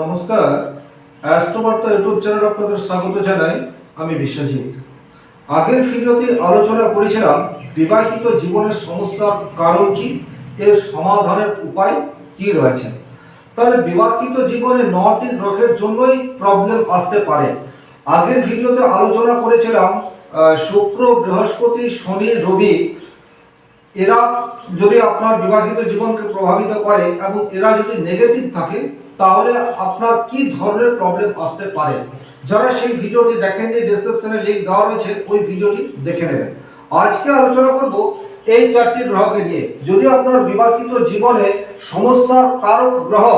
নমস্কার। অ্যাস্ট্রোবার্তা ইউটিউব চ্যানেলে আপনাদের স্বাগত জানাই আমি বিশ্বজিৎ। আগের ভিডিওতে আলোচনা করেছিলাম, বিবাহিত জীবনের সমস্যার কারণ কি, এর সমাধানের উপায় কি রয়েছে। তাহলে বিবাহিত জীবনে নটি গ্রহের জন্যই প্রবলেম আসতে পারে। আগের ভিডিওতে আলোচনা করেছিলাম শুক্র, বৃহস্পতি, শনি, রবি, এরা যদি আপনার বিবাহিত জীবনকে প্রভাবিত করে এবং এরা যদি নেগেটিভ থাকে তাহলে আপনার কি ধরনের প্রবলেম আসতে পারে? যারা সেই ভিডিওটি দেখেননি ডেসক্রিপশনে লিংক দেওয়া রয়েছে, ওই ভিডিওটি দেখে নেবেন। আজকে আলোচনা করব এই চারটি গ্রহকে নিয়ে। যদি আপনার বিবাহিত জীবনে সমস্যার কারক গ্রহ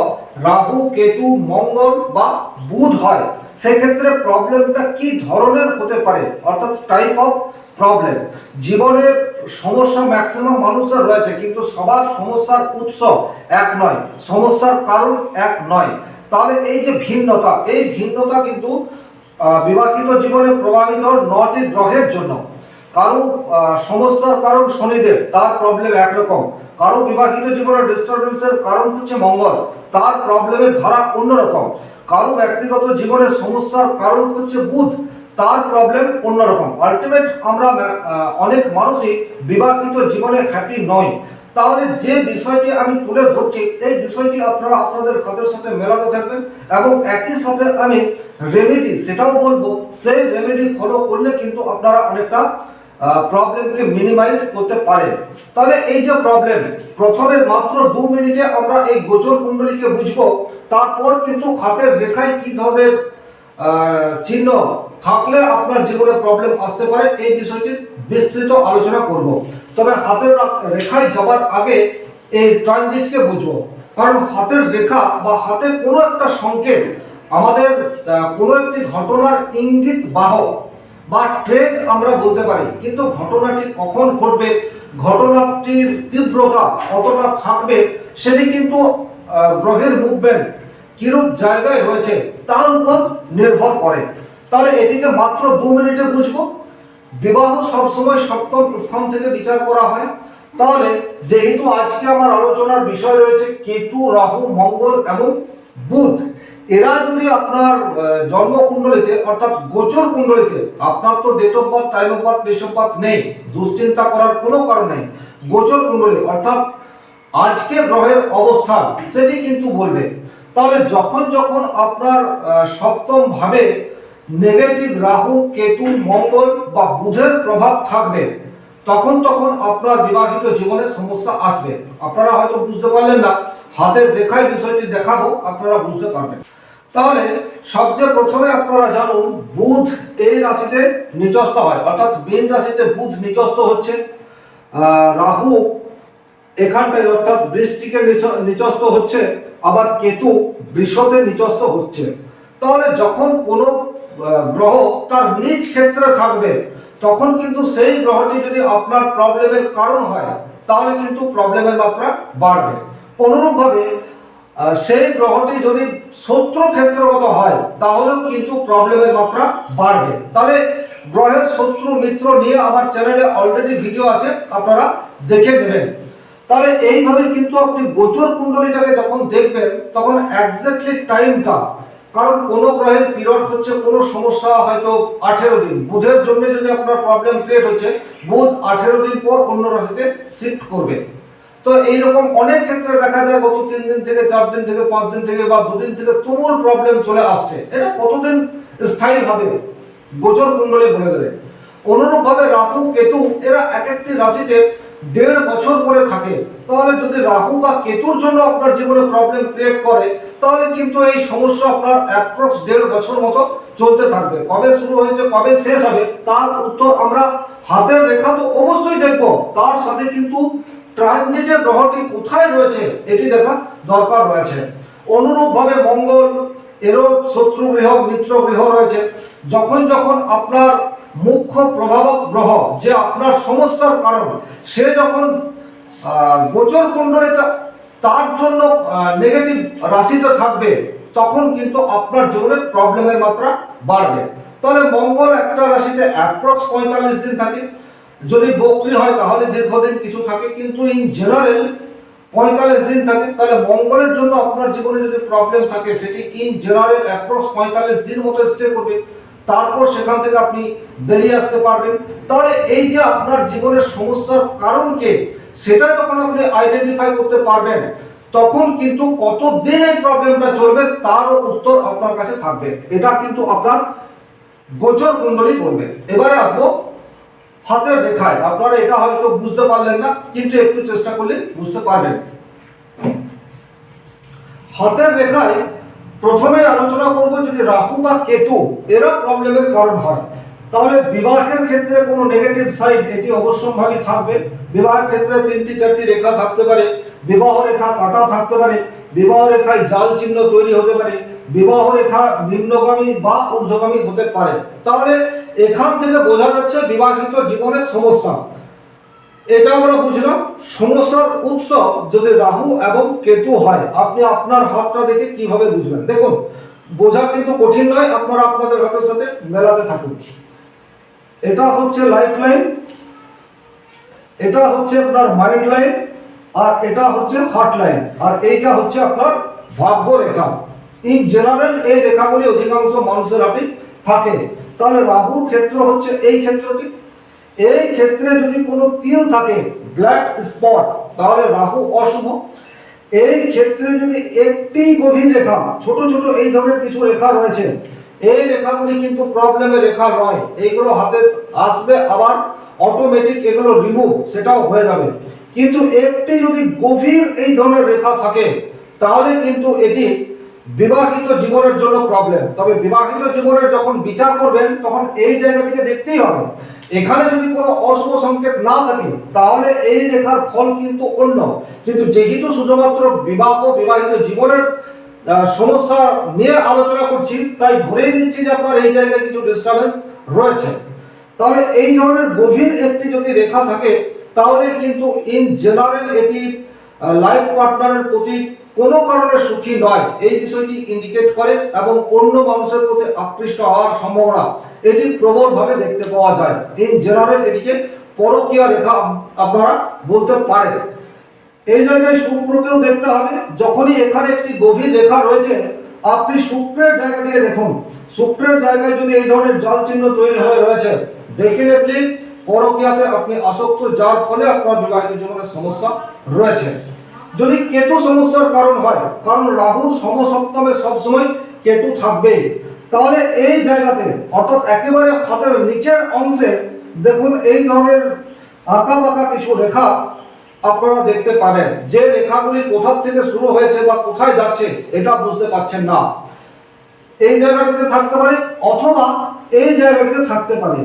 রাহু, কেতু, মঙ্গল বা বুধ হয়, সেক্ষেত্রে প্রবলেমটা কি ধরনের হতে পারে? অর্থাৎ টাইপ অফ প্রবলেম জীবনে সমস্যা ম্যাক্সিমাম মানুষের রয়েছে, কিন্তু সবার সমস্যার উৎস এক নয়, সমস্যার কারণ এক নয়। তাহলে এই যে ভিন্নতা, এই ভিন্নতা কিন্তু বিবাহিত জীবনে প্রভাবিত নটি গ্রহের জন্য। কারও সমস্যার কারণ শনিদেব, তার প্রবলেম একরকম। কারও বিবাহিত জীবনের ডিস্টারবেন্সের কারণ হচ্ছে মঙ্গল, তার প্রবলেমের ধারা অন্যরকম। কারও ব্যক্তিগত জীবনের সমস্যার কারণ হচ্ছে বুধ তার প্রবলেম অন্যরকম। আলটিমেট আমরা অনেক মানুষই বিবাহিত জীবনে হ্যাপি নয় তাহলে যে বিষয়টি আমি তুলে ধরছি, এই বিষয়টি আপনারা আপনাদের খাতের সাথে মেলাতে থাকবেন এবং একই সাথে আমি রেমেডি সেটাও বলব, সেই রেমেডি ফলো করলে কিন্তু আপনারা অনেকটা প্রবলেমকে মিনিমাইজ করতে পারেন। তাহলে এই যে প্রবলেম প্রথমে মাত্র দু মিনিটে আমরা এই গোচর কুণ্ডলীকে বুঝব, তারপর কিন্তু হাতের রেখায় কি ধরনের চিহ্ন থাকলে আপনার জীবনে প্রবলেম আসতে পারে, এই বিষয়টির বিস্তৃত আলোচনা করব। তবে হাতের রেখায় যাবার আগে এই ট্রানজিটকে বুঝব। কারণ হাতের রেখা বা হাতের কোনো একটা সংকেত আমাদের কোনো একটি ঘটনার ইঙ্গিত বাহক বা ট্রেন্ড আমরা বলতে পারি। কিন্তু ঘটনাটি কখন ঘটবে, ঘটনাটির তীব্রতা কতটা থাকবে, সেটি কিন্তু গ্রহের মুভমেন্ট কিরূপ জায়গায় রয়েছে, তার উপর নির্ভর করে। তাহলে এটিকে মাত্র দু মিনিটে বুঝব। বিবাহ সবসময় সপ্তম স্থান থেকে বিচার করা হয়। তাহলে যেহেতু আজকে আমার আলোচনার বিষয় রয়েছে, কেতু, রাহু, মঙ্গল এবং বুধ, এরা যদি আপনার জন্মকুণ্ডলিতে অর্থাৎ গোচর কুণ্ডলিতে, আপনার তো date of birth time of birth place of birth নেই, দুশ্চিন্তা করার কোনো কারণ নেই, গোচর কুণ্ডলী, অর্থাৎ আজকে গ্রহের অবস্থান, সেটি কিন্তু বলবে। তাহলে যখন যখন আপনার সপ্তম ভাবে নেগেটিভ রাহু, কেতু, মঙ্গল বা বুধের প্রভাব থাকবে। তখন তখন আপনার বিবাহিত জীবনে সমস্যা আসবে। আপনারা হয়তো বুঝতে পারলেন না। হাতের রেখায় বিষয়টি দেখাবো, আপনারা বুঝতে পারবেন। তাহলে সবচেয়ে প্রথমে আপনারা জানুন, বুধ এই রাশিতে নিচস্থ হয়। অর্থাৎ মীন রাশিতে বুধ নিচস্থ হচ্ছে। রাহু এখানটায় অর্থাৎ বৃষ্টিকে নিচ- নিচস্থ হচ্ছে। আবার কেতু বৃষতে নিচস্থ হচ্ছে। তাহলে যখন কোনো গ্রহ তার নিজ ক্ষেত্রে থাকবে। তখন কিন্তু সেই গ্রহটি যদি আপনার প্রবলেমের কারণ হয়, তাহলে কিন্তু প্রবলেমের মাত্রা বাড়বে। অনুরূপভাবে সেই গ্রহটি যদি শত্রু ক্ষেত্রগত হয়, তাহলেও কিন্তু প্রবলেমের মাত্রা বাড়বে। তাহলে গ্রহের শত্রু মিত্র নিয়ে আমার চ্যানেলে অলরেডি ভিডিও আছে, আপনারা দেখে নেবেন। তাহলে এইভাবে কিন্তু আপনি গোচর কুণ্ডলীটাকে যখন দেখবেন, তখন এক্স্যাক্টলি টাইমটা কারণ কোন গ্রহের পিরিয়ড হচ্ছে কোনো সমস্যা হয়তো আঠেরো দিন। বুধের জন্য যদি আপনার প্রবলেম ক্রিয়েট হচ্ছে, বুধ আঠেরো দিন পর অন্য রাশিতে শিফট করবে। তো এইরকম অনেক ক্ষেত্রে দেখা যায়, গত তিন দিন থেকে, চার দিন থেকে, পাঁচ দিন থেকে বা দুদিন থেকে তুমুল প্রবলেম চলে আসছে। এটা কতদিন স্থায়ী হবে? গোচর কুণ্ডলী বলে দেবে অনুরূপভাবে রাহু, কেতু, এরা এক একটি রাশিতে দেড় বছর পরে থাকে, তাহলে যদি রাহু বা কেতুর জন্য আপনার জীবনে প্রবলেম ক্রিয়েট করে, তাহলে কিন্তু এই সমস্যা আপনার অ্যাপ্রক্স দেড় বছর মতো চলতে থাকবে। কবে শুরু হয়েছে, কবে শেষ হবে, তার উত্তর আমরা হাতের রেখা তো অবশ্যই দেখব। তার সাথে কিন্তু ট্রানজিটে গ্রহটি কোথায় রয়েছে, এটি দেখা দরকার রয়েছে। অনুরূপভাবে মঙ্গল এরও শত্রু, গৃহ, মিত্র, গৃহ রয়েছে। যখন যখন আপনার মুখ্য প্রভাবক গ্রহ যে আপনার সমস্যার কারণ, সে যখন গোচর কুণ্ডলিতে তার জন্য নেগেটিভ রাশিতে থাকবে, তখন কিন্তু আপনার জীবনে প্রবলেমের মাত্রা বাড়বে। তাহলে মঙ্গল একটা রাশিতে অ্যাপ্রক্স পঁয়তাল্লিশ দিন থাকে। যদি বকরি হয়, তাহলে দীর্ঘদিন কিছু থাকে, কিন্তু ইন জেনারেল পঁয়তাল্লিশ দিন থাকে। তাহলে মঙ্গলের জন্য আপনার জীবনে যদি প্রবলেম থাকে, সেটি ইন জেনারেল অ্যাপ্রক্স পঁয়তাল্লিশ দিন মতো স্টে করবে। তারপর সেখান থেকে আপনি বেরিয়ে আসতে পারবেন। তাহলে এই যে আপনার জীবনের সমস্যার কারণকে সেটা যখন আপনি আইডেন্টিফাই করতে পারবেন, তখন কিন্তু কতদিন এই প্রবলেমটা চলবে তারও উত্তর আপনার কাছে থাকবে। এটা কিন্তু আপনার গোচর কুণ্ডলী বলবে। এবারে আসব হাতের রেখায়। আপনারা এটা হয়তো বুঝতে পারলেন না, কিন্তু একটু চেষ্টা করলে বুঝতে পারবেন। হাতের রেখায় প্রথমে আলোচনা করব যদি রাহু বা কেতু, এরা প্রবলেমের কারণ হয়। তাহলে বিবাহের ক্ষেত্রে কোনো নেগেটিভ সাইড এটি অবশ্যম্ভাবী থাকবে। বিবাহের ক্ষেত্রে তিনটি চারটি রেখা থাকতে পারে। বিবাহ রেখা কাটা থাকতে পারে। বিবাহ রেখায় জাল চিহ্ন তৈরি হতে পারে। বিবাহ রেখা নিম্নগামী বা ঊর্ধ্বগামী হতে পারে। তাহলে এখান থেকে বোঝা যাচ্ছে বিবাহিত জীবনের সমস্যা। এটা আমরা বুঝলাম, সমস্যার উৎস যদি রাহু এবং কেতু হয়, আপনি আপনার হাতটা দেখে কীভাবে বুঝবেন? দেখুন, বোঝা কিন্তু কঠিন নয়, আপনারা আপনাদের হাতের সাথে মেলাতে থাকুন। এটা হচ্ছে লাইফ লাইন এটা হচ্ছে আপনার মাইন্ড লাইন আর এটা হচ্ছে হার্ট লাইন আর এইটা হচ্ছে আপনার ভাগ্য রেখা ইন জেনারেল এই রেখাগুলি অধিকাংশ মানুষের হাতে থাকে। তাহলে রাহুর ক্ষেত্র হচ্ছে এই ক্ষেত্রটি। এই ক্ষেত্রে যদি কোনো তিল থাকে ব্ল্যাক স্পট তাহলে রাহু অশুভ। এই ক্ষেত্রে যদি একটি গভীর রেখা, ছোট ছোট এই ধরনের কিছু রেখা রয়েছে, এই রেখাগুলি কিন্তু প্রবলেমের রেখা নয়। এইগুলো হাতে আসবে আবার অটোমেটিক এগুলো রিমুভ সেটাও হয়ে যাবে। কিন্তু একটি যদি গভীর এই ধরনের রেখা থাকে, তাহলে কিন্তু এটি বিবাহিত জীবনের জন্য প্রবলেম তবে বিবাহিত জীবনের যখন বিচার করবেন, তখন এই জায়গাটিকে দেখতেই হবে। এখানে যদি কোনো অশুভ সংকেত না থাকে, তাহলে এই রেখার ফল কিন্তু অন্য। কিন্তু যেহেতু শুধুমাত্র বিবাহ, বিবাহিত জীবনের সমস্যা নিয়ে আলোচনা করছি, তাই ধরেই নিচ্ছি যে আপনার এই জায়গায় কিছু ডিস্টারবেন্স রয়েছে। তাহলে এই ধরনের গভীর একটি যদি রেখা থাকে, তাহলে কিন্তু ইন জেনারেল এটি লাইফ পার্টনারের প্রতি কোনো কারণে সুখী নয়। এই বিষয়টি ইন্ডিকেট করে এবং অন্য মানুষের প্রতি আকৃষ্ট হওয়ার সম্ভাবনা এটি প্রবলভাবে দেখতে পাওয়া যায়। ইন জেনারেল এটিকে পরকীয় রেখা আপনারা বলতে পারেন। এই জায়গায় শুক্রকেও দেখতে হবে। যখনই এখানে একটি গভীর রেখা রয়েছে, আপনি শুক্রের জায়গাটিকে দেখুন। শুক্রের জায়গায় যদি এই ধরনের জাল চিহ্ন তৈরি হয়ে রয়েছে ডেফিনেটলি পরকীয়াতে আপনি আসক্ত যাওয়ার ফলে আপনার বিবাহিত জীবনের সমস্যা রয়েছে। যদি কেতু সমস্যার কারণ হয়, কারণ রাহুর সমসপ্তমে সবসময় কেতু থাকবে, তাহলে এই জায়গাতে, অর্থাৎ একেবারে হাতের নিচের অংশে, দেখুন এই ধরনের আঁকা বাঁকা কিছু রেখা আপনারা দেখতে পাবেন। যে রেখাগুলি কোথা থেকে শুরু হয়েছে বা কোথায় যাচ্ছে, এটা বুঝতে পারছেন না। এই জায়গাটিতে থাকতে পারে অথবা এই জায়গাটিতে থাকতে পারে।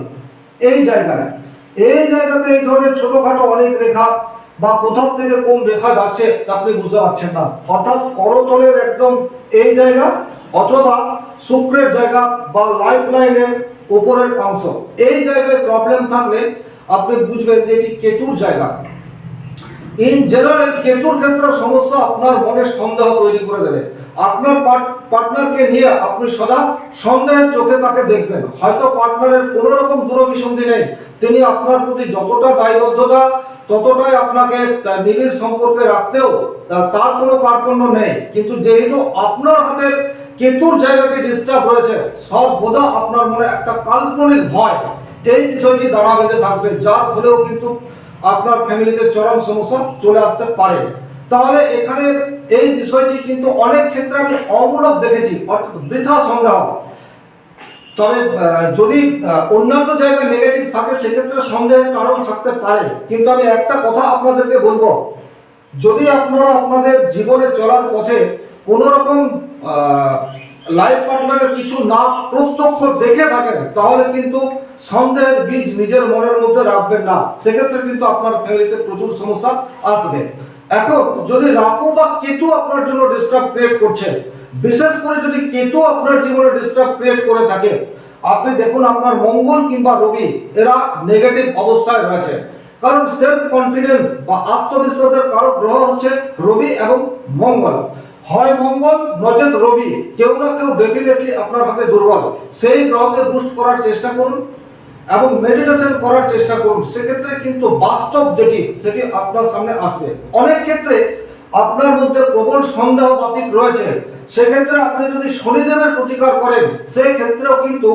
এই জায়গায় এই জায়গাতে এই ধরনের ছোটখাটো অনেক রেখা বা কোথাও থেকে কোন রেখা যাচ্ছে আপনি বুঝতে পারছেন না। অর্থাৎ করতলের একদম এই জায়গা অথবা শুক্রের জায়গা বা লাইফ লাইনের উপরের অংশ। এই জায়গায় প্রবলেম থাকলে আপনি বুঝবেন যে এটি কেতুর জায়গা। ইন জেনারেল কেতুর ক্ষেত্রে সমস্যা আপনার মনে সন্দেহ তৈরি করে দেবে। আপনার পার্টনারকে নিয়ে আপনি সদা সন্দেহের চোখে তাকে দেখবেন। হয়তো পার্টনারের কোনো রকম দূরভিসন্ধি নেই। তিনি আপনার প্রতি যতটা দায়বদ্ধতা, ততটাই আপনাকে নিবিড় সম্পর্কে রাখতেও তার কোনো কার্পণ্য নেই। কিন্তু যেহেতু আপনার হাতে কেতুর জায়গাটি ডিস্টার্ব রয়েছে, সব বোধা আপনার মনে একটা কাল্পনিক ভয় এই বিষয়টি দাঁড়া বেঁধে থাকবে। যার ফলেও কিন্তু আপনার ফ্যামিলিতে চরম সমস্যা চলে আসতে পারে। তাহলে এখানে এই বিষয়টি কিন্তু অনেক ক্ষেত্রে আমি অমূলক দেখেছি, অর্থাৎ বৃথা সন্দেহ। তবে যদি অন্যান্য জায়গায় নেগেটিভ থাকে, সেক্ষেত্রে সন্দেহের কারণ থাকতে পারে। কিন্তু আমি একটা কথা আপনাদেরকে বলব, যদি আপনারা আপনাদের জীবনে চলার পথে কোনো রকম লাইফ পার্টনারের কিছু না প্রত্যক্ষ দেখে থাকেন, তাহলে কিন্তু সন্দেহের বীজ নিজের মনের মধ্যে রাখবেন না। সেক্ষেত্রে কিন্তু আপনার ফ্যামিলিতে প্রচুর সমস্যা আসবে। এখন যদি রাহু বা কেতু আপনার জন্য ডিস্টার্ব ক্রিয়েট করছে, বিশেষ করে যদি কেতু আপনার জীবনে ডিস্টার্ব ক্রিয়েট করে থাকে, আপনি দেখুন আপনার মঙ্গল কিংবা রবি, এরা নেগেটিভ অবস্থায় রয়েছে। কারণ সেলফ কনফিডেন্স বা আত্মবিশ্বাসের কারক গ্রহ হচ্ছে রবি এবং মঙ্গল। হয় মঙ্গল, নচেত রবি। কেউ না কেউ ডেফিনেটলি আপনার হাতে দুর্বল। সেই গ্রহকে বুস্ট করার চেষ্টা করুন এবং মেডিটেশন করার চেষ্টা করুন। সেক্ষেত্রে কিন্তু বাস্তব যেটি, সেটি আপনার সামনে আসবে। অনেক ক্ষেত্রে আপনার মধ্যে প্রবল সন্দেহ বাতিক রয়েছে। সেক্ষেত্রে আপনি যদি শনিদেবের প্রতিকার করেন সেই ক্ষেত্রেও কিন্তু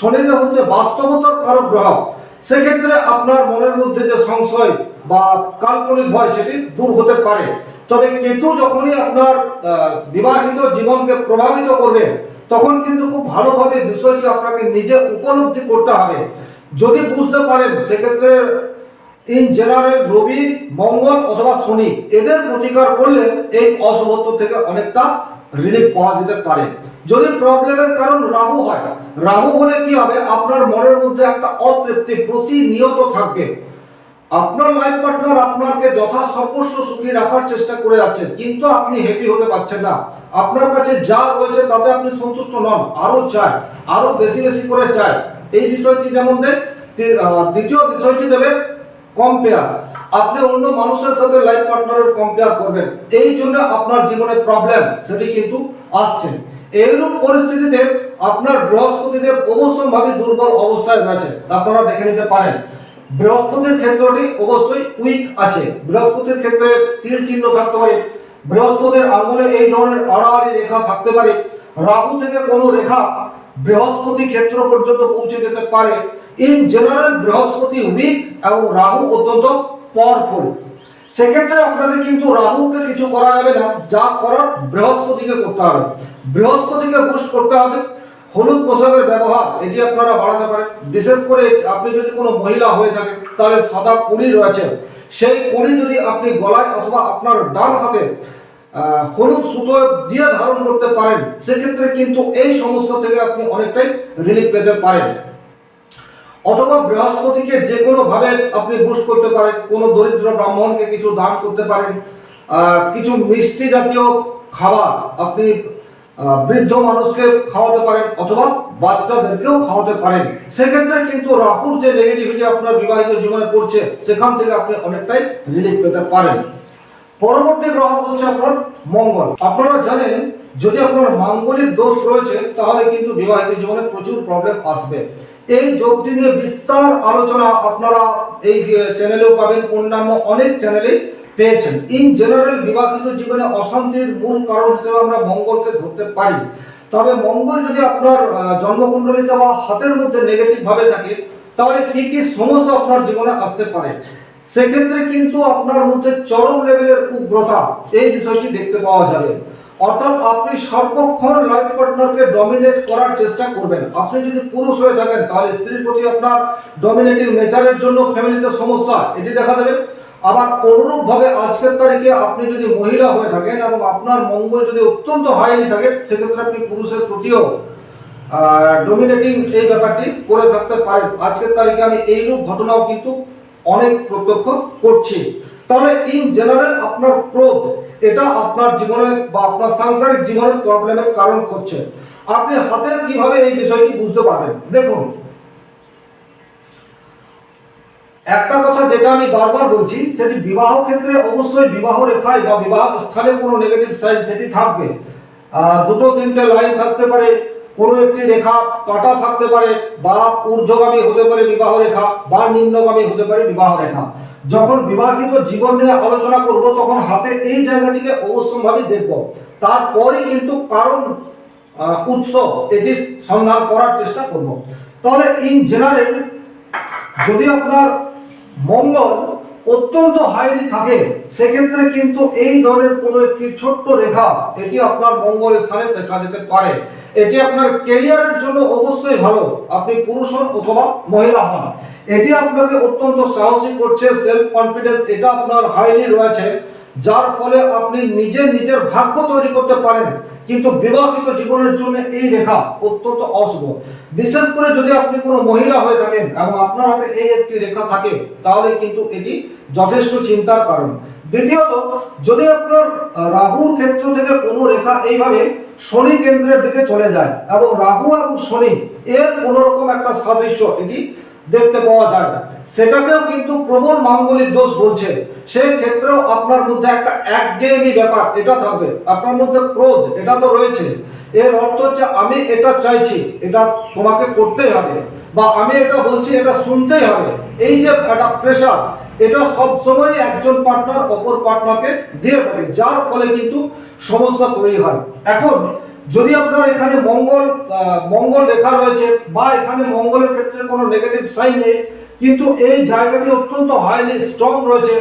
শনিদেব হচ্ছে বাস্তবতার কারক গ্রহ সেক্ষেত্রে আপনার মনের মধ্যে যে সংশয় বা কাল্পনিক ভয়, সেটি দূর হতে পারে। তবে কেতু যখনই আপনার বিবাহিত জীবনকে প্রভাবিত করবে, তখন কিন্তু খুব ভালোভাবে বিষয়টি আপনাকে নিজে উপলব্ধি করতে হবে। যদি বুঝতে পারেন, সেক্ষেত্রে ইন জেনারেল রবি, মঙ্গল অথবা শনি, এদের প্রতিকার করলে এই অশুভত্ব থেকে অনেকটা রিলিফ পাওয়া যেতে পারে। যদি প্রবলেমের কারণ রাহু হয়, রাহু হলে কি হবে? আপনার মনের মধ্যে একটা অতৃপ্তি প্রতিনিয়ত থাকবে। আপনার লাইফ পার্টনার আপনাকে যথা সর্বস্ব সুখী রাখার চেষ্টা করে যাচ্ছেন, কিন্তু আপনি হ্যাপি হতে পারছেন না। আপনার কাছে যা রয়েছে তাতে আপনি সন্তুষ্ট নন আরও চায় আরও বেশি বেশি করে চায় এই বিষয়টি যেমন দেন দ্বিতীয় বিষয়টি দেবে কম্পেয়ার আপনি অন্য মানুষের সাথে লাইফ পার্টনারের কম্পেয়ার করবেন, এই জন্য আপনার জীবনে প্রবলেম সেটি কিন্তু আসছে। এইরূপ পরিস্থিতিতে আপনার বৃহস্পতিদেব অবশ্যই দুর্বল অবস্থায় রয়েছে আপনারা দেখে নিতে পারেন। বৃহস্পতির ক্ষেত্রটি অবশ্যই উইক আছে। বৃহস্পতির ক্ষেত্রে তীর চিহ্ন থাকতে পারে। বৃহস্পতির আঙুলে এই ধরনের আড়াআড়ি রেখা থাকতে পারে। রাহু থেকে কোনো রেখা বৃহস্পতি ক্ষেত্র পর্যন্ত পৌঁছে যেতে পারে। ইন জেনারেল বৃহস্পতি উইক এবং রাহু অত্যন্ত পাওয়ারফুল সেক্ষেত্রে আপনাকে কিন্তু রাহুকে কিছু করা যাবে না। যা করার বৃহস্পতিকে করতে হবে। বৃহস্পতিকে বুস্ট করতে হবে। হলুদ পোশাকের ব্যবহার, এটি আপনারা বাড়াতে পারেন। বিশেষ করে আপনি যদি কোনো মহিলা হয়ে থাকেন, তাহলে সাদা কুড়ি রয়েছে। সেই কুড়ি যদি আপনি গলায় অথবা আপনার ডান হাতে হলুদ সুতো দিয়ে ধারণ করতে পারেন, সেক্ষেত্রে কিন্তু এই সমস্যা থেকে আপনি অনেকটাই রিলিফ পেতে পারেন। অথবা বৃহস্পতিকে যে কোনো ভাবে আপনি বুস্ট করতে পারেন, কোনো দরিদ্র ব্রাহ্মণকে কিছু দান করতে পারেন কিছু মিষ্টি জাতীয় খাবার আপনি বৃদ্ধ মানুষকে খাওয়াতে পারেন অথবা বাচ্চাদেরকেও খাওয়াতে পারেন। সেক্ষেত্রে কিন্তু রাহুর যে নেগেটিভিটি আপনার বিবাহিত জীবনে পড়ছে, সেখান থেকে আপনি অনেকটাই রিলিফ পেতে পারেন। পরবর্তী গ্রহ হচ্ছে আপনার মঙ্গল। আপনারা জানেন, যদি আপনার মাঙ্গলিক দোষ রয়েছে, তাহলে কিন্তু বিবাহিত জীবনে প্রচুর প্রবলেম আসবে। এই যোগটি নিয়ে বিস্তার আলোচনা আপনারা এই চ্যানেলেও পাবেন। অন্যান্য অনেক চ্যানেলে পেয়েছেন। ইন জেনারেল বিবাহিত জীবনে অশান্তির মূল কারণ হিসেবে আমরা মঙ্গলকে ধরতে পারি। তবে মঙ্গল যদি আপনার জন্মকুণ্ডলিতে বা হাতের মধ্যে নেগেটিভ ভাবে থাকে, তাহলে কি কি সমস্যা আপনার জীবনে আসতে পারে? সেক্ষেত্রে কিন্তু আপনার মধ্যে চরম লেভেলের উগ্রতা, এই বিষয়টি দেখতে পাওয়া যাবে। অর্থাৎ আপনি সর্বক্ষণ লাইফ পার্টনারকে ডমিনেট করার চেষ্টা করবেন। আপনি যদি পুরুষ হয়ে থাকেন, তাহলে স্ত্রীর প্রতি আপনার ডমিনেটিং নেচারের জন্য ফ্যামিলিতে সমস্যা, এটি দেখা দেবে। আবার অনুরূপ ভাবে আজকের তারিখে আপনি যদি মহিলা হয়ে থাকেন এবং আপনার মঙ্গল যদি অত্যন্ত হাইলি থাকে, সেক্ষেত্রে আপনি পুরুষের প্রতিও ডমিনেটিং এই ব্যাপারটি করে থাকতে পারেন। আজকের তারিখে আমি এইরূপ ঘটনাও কিন্তু অনেক প্রত্যক্ষ করছি। তাহলে ইন জেনারেল আপনার ক্রোধ, এটা আপনার জীবনের বা আপনার সাংসারিক জীবনের প্রবলেমের কারণ হচ্ছে। আপনি হাতের কীভাবে এই বিষয়টি বুঝতে পারবেন? দেখুন একটা কথা যেটা আমি বারবার বলছি, সেটি বিবাহ ক্ষেত্রে অবশ্যই বিবাহ রেখায় বা বিবাহ স্থানে কোনো নেগেটিভ সাইন সেটি থাকবে। দুটো তিনটে লাইন থাকতে পারে, কোনো একটি রেখা কাটা থাকতে পারে, বা ঊর্ধ্বগামী হতে পারে বিবাহ রেখা, বা নিম্নগামী হতে পারে বিবাহ রেখা। যখন বিবাহিত জীবন নিয়ে আলোচনা করব, তখন হাতে এই জায়গাটিকে অবশ্যভাবে দেখব। তারপরে কিন্তু কারণ উৎস, এটি সন্ধান করার চেষ্টা করব। তাহলে ইন জেনারেল যদি আপনার মঙ্গল অত্যন্ত হাইলি থাকে। সেক্ষেত্রে কিন্তু এই ধরনের কোনো একটি ছোট্ট রেখা এটি আপনার মঙ্গল স্থানে দেখা যেতে পারে। এটি আপনার ক্যারিয়ারের জন্য অবশ্যই ভালো। আপনি পুরুষ হন অথবা মহিলা হন। এটি আপনাকে অত্যন্ত সাহসী করছে সেলফ কনফিডেন্স এটা আপনার হাইলি রয়েছে। যার ফলে আপনি নিজে নিজের ভাগ্য তৈরি করতে পারেন। কিন্তু বিবাহিত জীবনের জন্য এই রেখা অত্যন্ত অশুভ। বিশেষ করে যদি আপনি কোনো মহিলা হয়ে থাকেন এবং আপনার হাতে এই একটি রেখা থাকে, তাহলে কিন্তু এটি যথেষ্ট চিন্তার কারণ। দ্বিতীয়ত, যদি আপনার রাহুর ক্ষেত্র থেকে কোনো রেখা এইভাবে শনি কেন্দ্রের দিকে চলে যায় এবং রাহু এবং শনি এর কোনো রকম একটা সাদৃশ্য এটি দেখতে পাওয়া যায় না। সেটাকেও কিন্তু প্রবল মাঙ্গলিক দোষ বলছে। সেই ক্ষেত্রেও আপনার মধ্যে একটা একঘেয়েমি ব্যাপার, এটা থাকবে। আপনার মধ্যে ক্রোধ, এটা তো রয়েছে। এর অর্থ হচ্ছে আমি এটা চাইছি, এটা তোমাকে করতেই হবে। বা আমি এটা বলছি, এটা শুনতেই হবে। এই যে একটা প্রেশার এটা সবসময় একজন পার্টনার অপর পার্টনারকে দিয়ে থাকে, যার ফলে কিন্তু সমস্যা তৈরি হয়। এখন যদি আপনার এখানে মঙ্গল মঙ্গল লেখা রয়েছে বা এখানে মঙ্গলের ক্ষেত্রে কোনো নেগেটিভ সাইন নেই, কিন্তু এই জায়গাটি অত্যন্ত হাইলি স্ট্রং রয়েছে।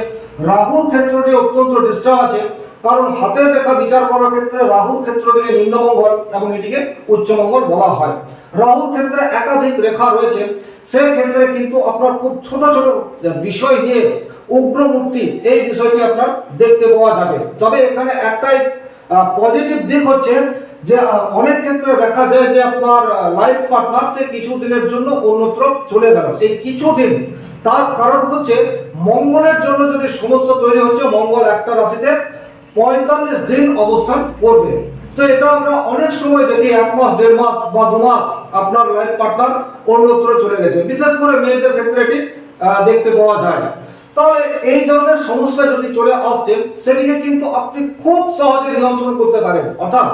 রাহুর ক্ষেত্রটি অত্যন্ত ডিস্টার্ব আছে, কারণ হাতের রেখা বিচার করার ক্ষেত্রে রাহুর ক্ষেত্রটিকে নিম্নমঙ্গল এবং এটিকে উচ্চমঙ্গল বলা হয়। রাহুর ক্ষেত্রে একাধিক রেখা রয়েছে, সেই ক্ষেত্রে কিন্তু আপনার খুব ছোট ছোট বিষয় নিয়ে উগ্রমূর্তি এই বিষয়টি আপনার দেখতে পাওয়া যাবে। তবে এখানে একটাই পজিটিভ দিক হচ্ছে যে অনেক ক্ষেত্রে দেখা যায় যে আপনার লাইফ পার্টনার সে কিছুদিনের জন্য অন্যত্র চলে গেল। এই কিছুদিন, তার কারণ হচ্ছে মঙ্গলের জন্য যদি সমস্যা তৈরি হচ্ছে, মঙ্গল একটা রাশিতে পঁয়তাল্লিশ দিন অবস্থান করবে। তো এটা আমরা অনেক সময় দেখি, এক মাস, দেড় মাস বা দু মাস আপনার লাইফ পার্টনার অন্যত্র চলে গেছে। বিশেষ করে মেয়েদের ক্ষেত্রে এটি দেখতে পাওয়া যায়। না তাহলে এই ধরনের সমস্যা যদি চলে আসছে, সেটিকে কিন্তু আপনি খুব সহজে নিয়ন্ত্রণ করতে পারেন। অর্থাৎ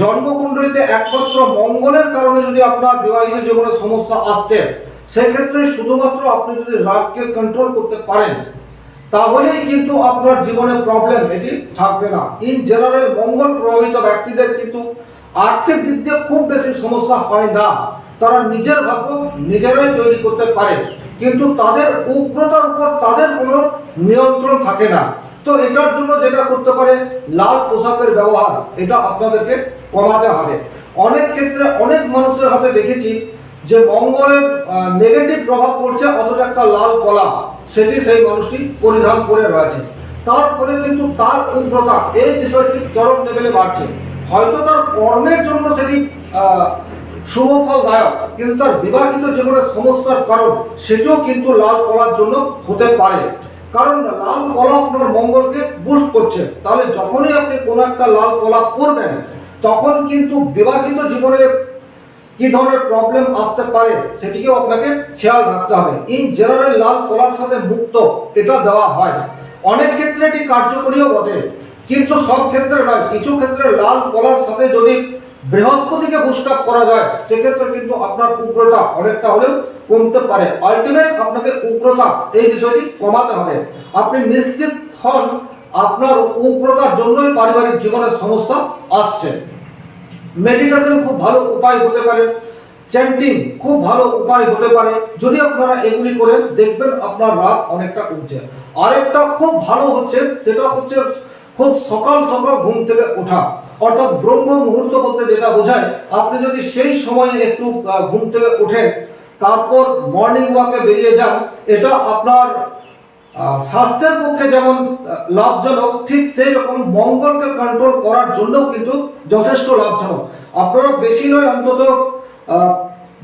জন্মকুণ্ডলিতে একমাত্র মঙ্গলের কারণে যদি আপনার বিবাহিত জীবনে সমস্যা আসছে, সেক্ষেত্রে শুধুমাত্র আপনি যদি রাগকে কন্ট্রোল করতে পারেন, তাহলেই কিন্তু আপনার জীবনে প্রবলেম এটি থাকবে না। ইন জেনারেল মঙ্গল প্রভাবিত ব্যক্তিদের কিন্তু আর্থিক দিক দিয়ে খুব বেশি সমস্যা হয় না। তারা নিজের ভাগ্য নিজেরাই তৈরি করতে পারে, কিন্তু তাদের উগ্রতার উপর তাদের কোনো নিয়ন্ত্রণ থাকে না। তো এটার জন্য যেটা করতে পারে লাল পোশাকের ব্যবহার এটা আপনাদেরকে কমাতে হবে। অনেক ক্ষেত্রে অনেক মানুষের হাতে দেখেছি যে মঙ্গলের নেগেটিভ প্রভাব পড়ছে অথচ একটা লাল কলা সেটি সেই মানুষটি পরিধান করে রয়েছে। তারপরে কিন্তু তার উগ্রতা এই বিষয়টি চরম লেভেলে বাড়ছে। হয়তো তার কর্মের জন্য সেটি আহ, শুভ ফলদায়ক কিন্তু তার বিবাহিত জীবনের সমস্যার কারণ সেটিও কিন্তু লাল কলার জন্য হতে পারে। কারণ লাল কলা আপনার মঙ্গলকে বুস্ট করছে। তাহলে যখনই আপনি কোনো একটা লাল কলা পরবেন তখন কিন্তু বিবাহিত জীবনে কি ধরনের প্রবলেম আসতে পারে সেটিকেও আপনাকে খেয়াল রাখতে হবে। ইন জেনারেল লাল কলার সাথে মুক্ত এটা দেওয়া হয়। অনেক ক্ষেত্রে এটি কার্যকরীও বটে, কিন্তু সব ক্ষেত্রে নয়। কিছু ক্ষেত্রে লাল কলার সাথে যদি বৃহস্পতিকে বুস্ট আপ করা যায়, সেক্ষেত্রে কিন্তু আপনার উগ্রতা অনেকটা হলেও কমতে পারে। আলটিমেট আপনাকে উগ্রতা এই বিষয়টি কমাতে হবে। আপনি নিশ্চিত হন আপনার উগ্রতার জন্যই পারিবারিক জীবনের সমস্যা আসছে। মেডিটেশন খুব ভালো উপায় হতে পারে। চ্যান্টিং খুব ভালো উপায় হতে পারে। যদি আপনারা এগুলি করেন, দেখবেন আপনার রাত অনেকটা কমছে। আরেকটা খুব ভালো হচ্ছে, সেটা হচ্ছে খুব সকাল সকাল ঘুম থেকে ওঠা। অর্থাৎ ব্রহ্ম মুহূর্ত বলতে যেটা বোঝায়, আপনি যদি সেই সময়ে একটু ঘুম থেকে ওঠেন, তারপর মর্নিং ওয়াকে বেরিয়ে যান, এটা আপনার স্বাস্থ্যের পক্ষে যেমন লাভজনক, ঠিক সেই রকম মঙ্গলকে কন্ট্রোল করার জন্যও কিন্তু যথেষ্ট লাভজনক। আপনারা বেশি নয়, অন্তত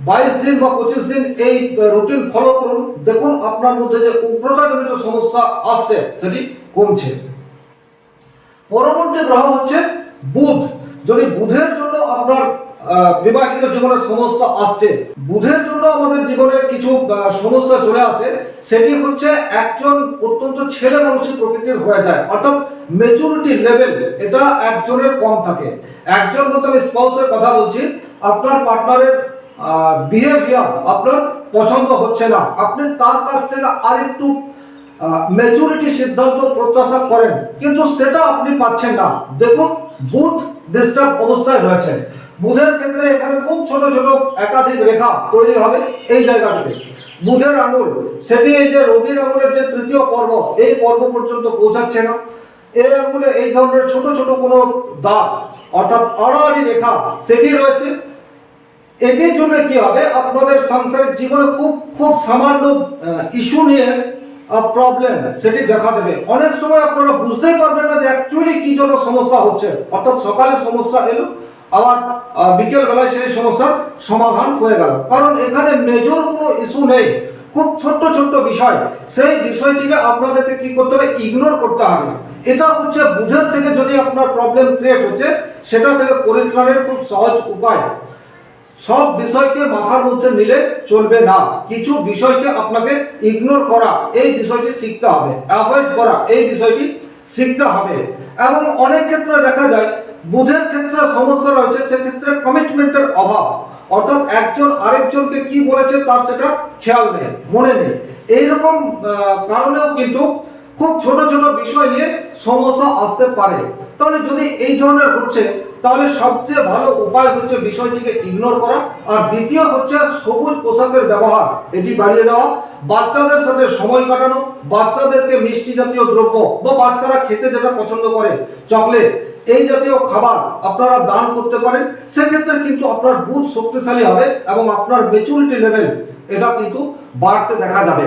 বাইশ দিন বা পঁচিশ দিন এই রুটিন ফলো করুন। দেখুন আপনার মধ্যে যে উগ্রতাজনিত সমস্যা আসছে, সেটি কমছে। পরবর্তী গ্রহ হচ্ছে বুধ, যদি বুধের জন্য আপনার বিবাহিত জীবনের সমস্যা আসছে, বুধের জন্য আমাদের জীবনে কিছু সমস্যা চলে আসে, সেটি হচ্ছে একজন অত্যন্ত ছেলে মানুষের প্রকৃতির হয়ে যায়। অর্থাৎ মেচুরিটি লেভেল এটা একজনের কম থাকে। একজন বলতে আমি স্পাউসের কথা বলছি, আপনার পার্টনারের বিহেভিয়ার আপনার পছন্দ হচ্ছে না। আপনি তার কাছ থেকে আরেকটু মেচুরিটি সিদ্ধান্ত প্রত্যাশা করেন, কিন্তু সেটা আপনি পাচ্ছেন না। দেখুন বুধ ডিস্টার্ব অবস্থায় রয়েছে। বুধের ক্ষেত্রে এখানে খুব ছোট ছোট একাধিক রেখা তৈরি হবে এই জায়গাটিতে। বুধের আঙুল, সেটি এই যে রবির আঙুলের যে তৃতীয় পর্ব, এই পর্ব পর্যন্ত পৌঁছাচ্ছে না। এই আঙুলে এই ধরনের ছোট ছোট কোনো দাগ, অর্থাৎ আড়াআড়ি রেখা সেটি রয়েছে। এটির জন্য কি হবে? আপনাদের সংসারের জীবনে খুব খুব সামান্য ইস্যু নিয়ে প্রবলেম সেটি দেখা দেবে। অনেক সময় আপনারা বুঝতেই পারবেন না যে অ্যাকচুয়ালি কি জন্য সমস্যা হচ্ছে। অর্থাৎ সকালে সমস্যা এলো, আবার বিকেল বেলায় সেই সমস্যার সমাধান হয়ে গেল। কারণ এখানে মেজর কোনো ইস্যু নেই। খুব ছোট্ট ছোট্ট বিষয়। সেই বিষয়টিকে আপনাদেরকে কি করতে হবে? ইগনোর করতে হবে। না এটা হচ্ছে বুধের থেকে যদি আপনার প্রবলেম ক্রিয়েট হচ্ছে, সেটা থেকে পরিত্রাণের খুব সহজ উপায়। সব বিষয়কে মাথার মধ্যে নিলে চলবে না। কিছু বিষয়কে আপনাকে ইগনোর করা, এই বিষয়টি শিখতে হবে। অ্যাভয়েড করা, এই বিষয়টি শিখতে হবে। এবং অনেক ক্ষেত্রে দেখা যায়, বুধের ক্ষেত্রে সমস্যা রয়েছে, সেক্ষেত্রে কমিটমেন্টের অভাব। অর্থাৎ একজন আরেকজনকে কি বলেছে তার সেটা খেয়াল নেই, মনে নেই। এইরকম কারণেও কিন্তু খুব ছোট ছোট বিষয় নিয়ে সমস্যা আসতে পারে। তাহলে যদি এই ধরনের হচ্ছে তাহলে সবচেয়ে ভালো উপায় হচ্ছে বিষয়টিকে ইগনোর করা। আর দ্বিতীয় হচ্ছে সবুজ পোশাকের ব্যবহার, এটি বাড়িয়ে দেওয়া। বাচ্চাদের সাথে সময় কাটানো, বাচ্চাদেরকে মিষ্টি জাতীয় দ্রব্য বা বাচ্চারা খেতে যেটা পছন্দ করে, চকলেট, এই জাতীয় খাবার আপনারা দান করতে পারেন। সেক্ষেত্রে কিন্তু আপনার বুধ শক্তিশালী হবে এবং আপনার মেচুরিটি লেভেল এটা কিন্তু বাড়তে দেখা যাবে।